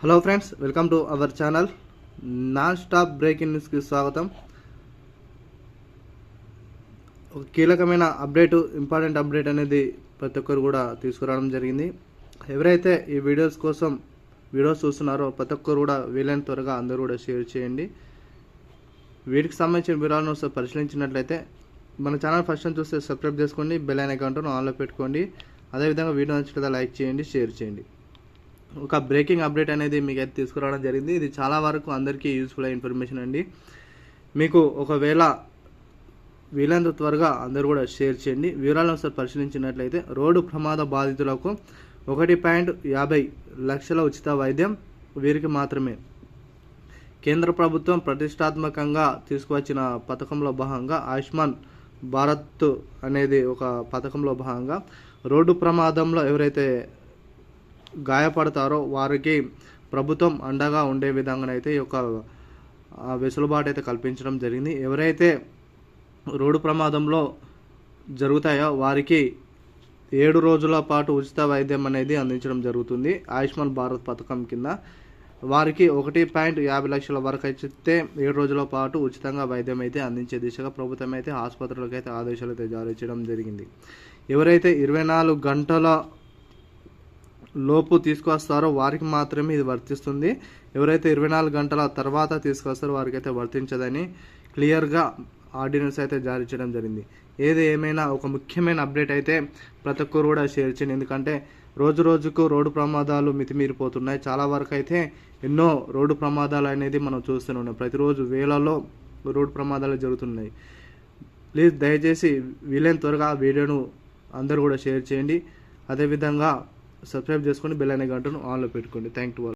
Hello friends welcome to our channel. Non stop breaking న్యూస్కి స్వాగతం. ఒక కీలకమైన అప్డేట్ ఇంపార్టెంట్ అప్డేట్ అనేది ప్రతి ఒక్కరు కూడా తీసుకురావడం జరిగింది. ఎవరైతే ఈ వీడియోస్ కోసం వీడియోస్ చూస్తున్నారో ప్రతి ఒక్కరు కూడా వీలైన త్వరగా అందరూ కూడా షేర్ చేయండి. వీటికి సంబంధించిన వివరాలను పరిశీలించినట్లయితే మన ఛానల్ ఫస్ట్ టైం చూస్తే సబ్స్క్రైబ్ చేసుకోండి బెల్ అయిన అకౌంట్ను ఆన్లో పెట్టుకోండి. అదేవిధంగా వీడియో నచ్చితే లైక్ చేయండి షేర్ చేయండి. ఒక బ్రేకింగ్ అప్డేట్ అనేది మీకు అయితే తీసుకురావడం జరిగింది. ఇది చాలా వరకు అందరికీ యూస్ఫుల్ ఇన్ఫర్మేషన్ అండి. మీకు ఒకవేళ వీలైనంత త్వరగా అందరూ కూడా షేర్ చేయండి. వివరాలను ఒకసారి పరిశీలించినట్లయితే రోడ్డు ప్రమాద బాధితులకు ఒకటి పాయింట్ యాభై లక్షల ఉచిత వైద్యం వీరికి మాత్రమే. కేంద్ర ప్రభుత్వం ప్రతిష్టాత్మకంగా తీసుకువచ్చిన పథకంలో భాగంగా ఆయుష్మాన్ భారత్ అనేది ఒక పథకంలో భాగంగా రోడ్డు ప్రమాదంలో ఎవరైతే గాయపడతారో వారికి ప్రభుత్వం అండగా ఉండే విధంగానైతే ఈ యొక్క వెసులుబాటు అయితే కల్పించడం జరిగింది. ఎవరైతే రోడ్డు ప్రమాదంలో జరుగుతాయో వారికి ఏడు రోజుల పాటు ఉచిత వైద్యం అనేది అందించడం జరుగుతుంది. ఆయుష్మాన్ భారత్ పథకం కింద వారికి ఒకటి పాయింట్ యాభై లక్షల వరకు అయితే ఏడు రోజుల పాటు ఉచితంగా వైద్యం అయితే అందించే దిశగా ప్రభుత్వం అయితే ఆసుపత్రులకు అయితే ఆదేశాలు అయితే జారీ చేయడం జరిగింది. ఎవరైతే ఇరవై నాలుగు గంటల లోపు తీసుకొస్తారో వారికి మాత్రమే ఇది వర్తిస్తుంది. ఎవరైతే ఇరవై నాలుగు గంటల తర్వాత తీసుకొస్తారో వారికి అయితే వర్తించదని క్లియర్గా ఆర్డినెన్స్ అయితే జారీ చేయడం జరిగింది. ఏది ఏమైనా ఒక ముఖ్యమైన అప్డేట్ అయితే ప్రతి ఒక్కరు కూడా షేర్ చేయండి. ఎందుకంటే రోజు రోజుకు రోడ్డు ప్రమాదాలు మితిమీరిపోతున్నాయి. చాలా వరకు అయితే ఎన్నో రోడ్డు ప్రమాదాలు అనేది మనం చూస్తూనే ఉన్నాం. ప్రతిరోజు వేలలో రోడ్డు ప్రమాదాలు జరుగుతున్నాయి. ప్లీజ్ దయచేసి వీలైన త్వరగా ఆ వీడియోను అందరూ కూడా షేర్ చేయండి. అదేవిధంగా సబ్స్క్రైబ్ చేసుకొని బెల్ అనే గంటను ఆన్లో పెట్టుకోండి. Thank you